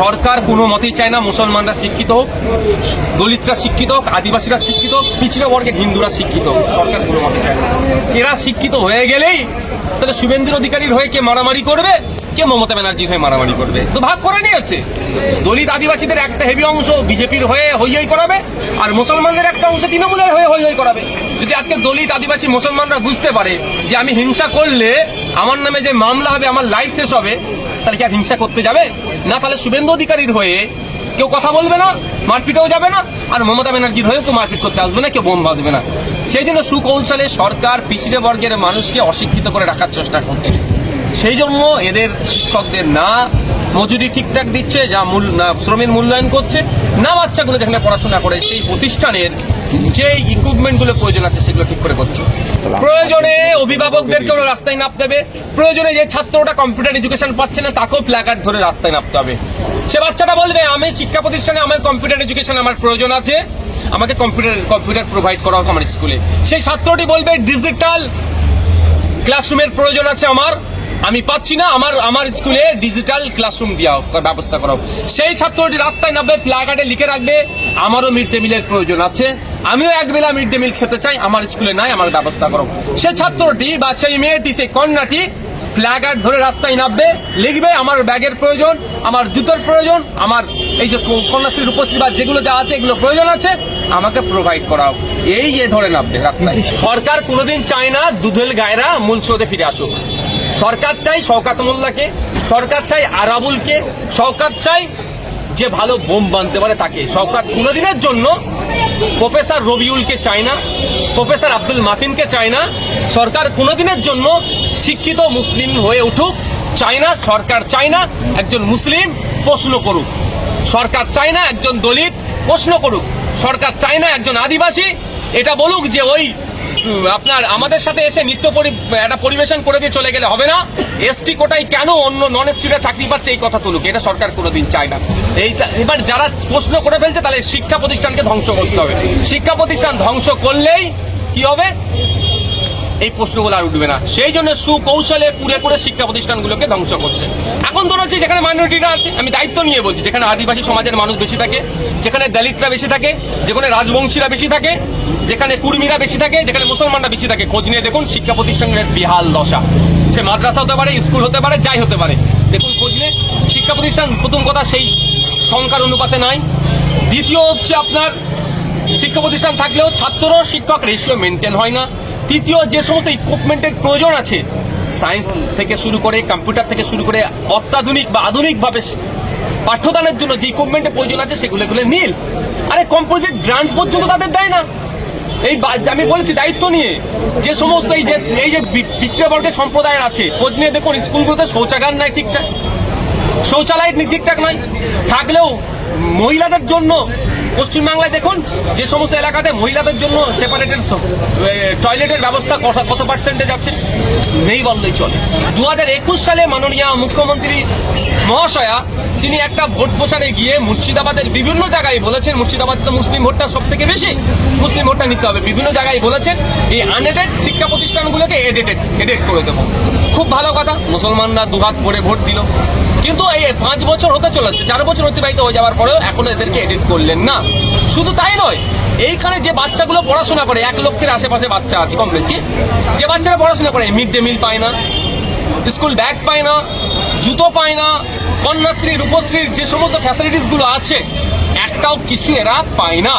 সরকার কোনো মতেই চায় না মুসলমানরা শিক্ষিত হোক, দলিতরা শিক্ষিত হোক, আদিবাসীরা শিক্ষিত হোক পিছিয়ে বর্গের হিন্দুরা শিক্ষিত হোক, সরকার কোনো মতে চায় না। এরা শিক্ষিত হয়ে গেলেই তাহলে শুভেন্দুর অধিকারীর হয়ে কে মারামারি করবে? কে মমতা ব্যানার্জির হয়ে মারামারি করবে? তো ভাগ করে নিয়েছে। দলিত আদিবাসীদের একটা হেভি অংশ বিজেপির হয়ে হই হই করাবে, আর মুসলমানদের একটা অংশ তৃণমূলের হয়ে হই হই করাবে। যদি আজকে দলিত আদিবাসী মুসলমানরা বুঝতে পারে যে আমি হিংসা করলে আমার নামে যে মামলা হবে, আমার লাইফ শেষ হবে তাহলে কি আর হিংসা করতে যাবে? না, তাহলে শুভেন্দু অধিকারীর হয়ে কেউ কথা বলবে না, মারপিটেও যাবে না, আর মমতা ব্যানার্জির হয়েও কেউ মারপিট করতে আসবে না, কেউ বোম বাঁধবে না। সেই জন্য সুকৌশলে সরকার, পিছিয়ে বর্গের মানুষকে অশিক্ষিত করে রাখার চেষ্টা করছে। সেই জন্য এদের শিক্ষকদের না, মজুরি ঠিকঠাক দিচ্ছে, যা মূল, না, শ্রমের মূল্যায়ন করছে, না বাচ্চাগুলো যেখানে পড়াশোনা করে, সেই প্রতিষ্ঠানের যে ইকুইপমেন্টগুলো প্রয়োজন আছে, সেগুলো ঠিক করে করছে। প্রয়োজনে অভিভাবকদেরকেও রাস্তায় নামতে হবে। প্রয়োজনে যে ছাত্রটা কম্পিউটার এডুকেশন পাচ্ছে না, তাকেও প্ল্যাকার্ড ধরে রাস্তায় নামতে হবে। সে বাচ্চাটা বলবে, আমি শিক্ষা প্রতিষ্ঠানে আমার কম্পিউটার এডুকেশন আমার প্রয়োজন আছে। আমাকে কম্পিউটার কম্পিউটার প্রোভাইড করা হোক আমার স্কুলে সেই ছাত্রটি বলবে ডিজিটাল ক্লাসরুমের প্রয়োজন আছে আমার। আমি পাচ্ছি না আমার আমার স্কুলে ডিজিটাল ক্লাসরুম দেওয়া ব্যবস্থা করা। সেই ছাত্রটি রাস্তায় নামবে প্লাকার্ডে লিখে রাখবে আমারও মিড ডে মিলের প্রয়োজন আছে আমিও এক বেলা মিড ডে মিল খেতে চাই আমার স্কুলে নাই আমার ব্যবস্থা করো সে ছাত্রটি বা সেই মেয়েটি সেই কন্যাটি ফ্ল্যাগার্ড ধরে রাস্তায় নামবে লিখবে আমার ব্যাগের প্রয়োজন আমার জুতোর প্রয়োজন আমার এই যে কন্যাশ্রীর উপশ্রী বা যেগুলো যা আছে এগুলো প্রয়োজন আছে আমাকে প্রোভাইড করা হোক। এই যে ধরে নামবে রাস্তায় সরকার কোনোদিন চায় না দুধেল গায়রা মূল স্রোতে ফিরে আসুক সরকার চাই শওকাত মোল্লাকে, সরকার চাই আরাবুলকে সরকার চাই যে ভালো বোম বানতে পারে তাকে। সরকার কোনোদিনের জন্য প্রফেসর রবিউলকে চায় না, প্রফেসর আব্দুল মাতিনকে চায় না। সরকার কোনোদিনের জন্য শিক্ষিত মুসলিম হয়ে উঠুক, চায় না, সরকার চায় না একজন মুসলিম প্রশ্ন করুক। সরকার চায় না একজন দলিত প্রশ্ন করুক। সরকার চায় না একজন আদিবাসী, এটা বলুক যে ওই আপনার আমাদের সাথে এসে নিত্য একটা পরিবেশন করে দিয়ে চলে গেলে হবে না? এসটি কোটাই কেন অন্য নন এসটিরা চাকরি পাচ্ছে? এই কথা তুলুক। এটা সরকার কোনোদিন চায় না। এই এবার যারা প্রশ্ন করে ফেলছে, তাহলে শিক্ষা প্রতিষ্ঠানকে ধ্বংস করতে হবে। শিক্ষা প্রতিষ্ঠান ধ্বংস করলেই কি হবে? এই প্রশ্নগুলো আর উঠবে না। সেই জন্য সুকৌশলে কুড়ে কুড়ে শিক্ষা প্রতিষ্ঠানগুলোকে ধ্বংস করছে। এখন ধরো হচ্ছে যেখানে মাইনরিটিরা আছে, আমি দায়িত্ব নিয়ে বলছি, যেখানে আদিবাসী সমাজের মানুষ বেশি থাকে, যেখানে দলিতরা বেশি থাকে, যেখানে রাজবংশীরা বেশি থাকে, যেখানে কুর্মীরা বেশি থাকে, যেখানে মুসলমানরা বেশি থাকে। খোঁজ নিয়ে দেখুন শিক্ষা প্রতিষ্ঠানের বিহাল দশা। সে মাদ্রাসা হতে পারে, স্কুল হতে পারে, যাই হতে পারে। দেখুন খোঁজ নিয়ে, শিক্ষা প্রতিষ্ঠান প্রথম কথা সেই সংখ্যার অনুপাতে নাই দ্বিতীয় হচ্ছে আপনার, শিক্ষা প্রতিষ্ঠান থাকলেও ছাত্র শিক্ষক রেশিও মেনটেন হয় না। তৃতীয় যে সমস্ত ইকুইপমেন্টের প্রয়োজন আছে সায়েন্স থেকে শুরু করে কম্পিউটার থেকে শুরু করে, অত্যাধুনিক বা আধুনিকভাবে পাঠ্যদানের জন্য যে ইকুইপমেন্টের প্রয়োজন আছে, সেগুলো এগুলো নীল। আরে কম্পোজিট গ্রান্ট পর্যন্ত তাদের দেয় না। এই আমি বলেছি, দায়িত্ব নিয়ে, যে সমস্ত এই যে এই যে পিছিয়ে বর্গের সম্প্রদায়ের আছে, খোঁজ নিয়ে দেখুন, স্কুলগুলোতে শৌচাগার নাই ঠিকঠাক। শৌচালয় ঠিকঠাক নয়। থাকলেও মহিলাদের জন্য, পশ্চিমবাংলায় দেখুন, যে সমস্ত এলাকাতে মহিলাদের জন্য সেপারেটেড টয়লেটের ব্যবস্থা কত কত পার্সেন্টেজ আছে? নেই বললেই চলে। দু হাজার একুশ সালে মাননীয় মুখ্যমন্ত্রী মহাশয়া, তিনি একটা ভোট প্রচারে গিয়ে মুর্শিদাবাদের বিভিন্ন জায়গায় বলেছেন, মুর্শিদাবাদ তো মুসলিম ভোটটা সব থেকে বেশি, মুসলিম ভোটটা নিতে হবে। বিভিন্ন জায়গায় বলেছেন, এই আনএডেড শিক্ষা প্রতিষ্ঠানগুলোকে এডেটেড এডেড করে দেবো। খুব ভালো কথা, মুসলমানরা দুহাত ভরে ভোট দিল। কিন্তু এই পাঁচ বছর হতে চলেছে, চার বছর অতিবাহিত হয়ে যাওয়ার পরেও এখনও এদেরকে এডিট করলেন না। শুধু তাই নয়, এইখানে যে বাচ্চাগুলো পড়াশোনা করে, এক লক্ষের আশেপাশে বাচ্চা আছে কম বেশি, যে বাচ্চারা পড়াশোনা করে মিড ডে মিল পায় না স্কুল ব্যাগ পায় না, জুতো পায় না কন্যাশ্রী রূপশ্রীর যে সমস্ত ফ্যাসিলিটিসগুলো আছে একটাও কিছু এরা পায় না।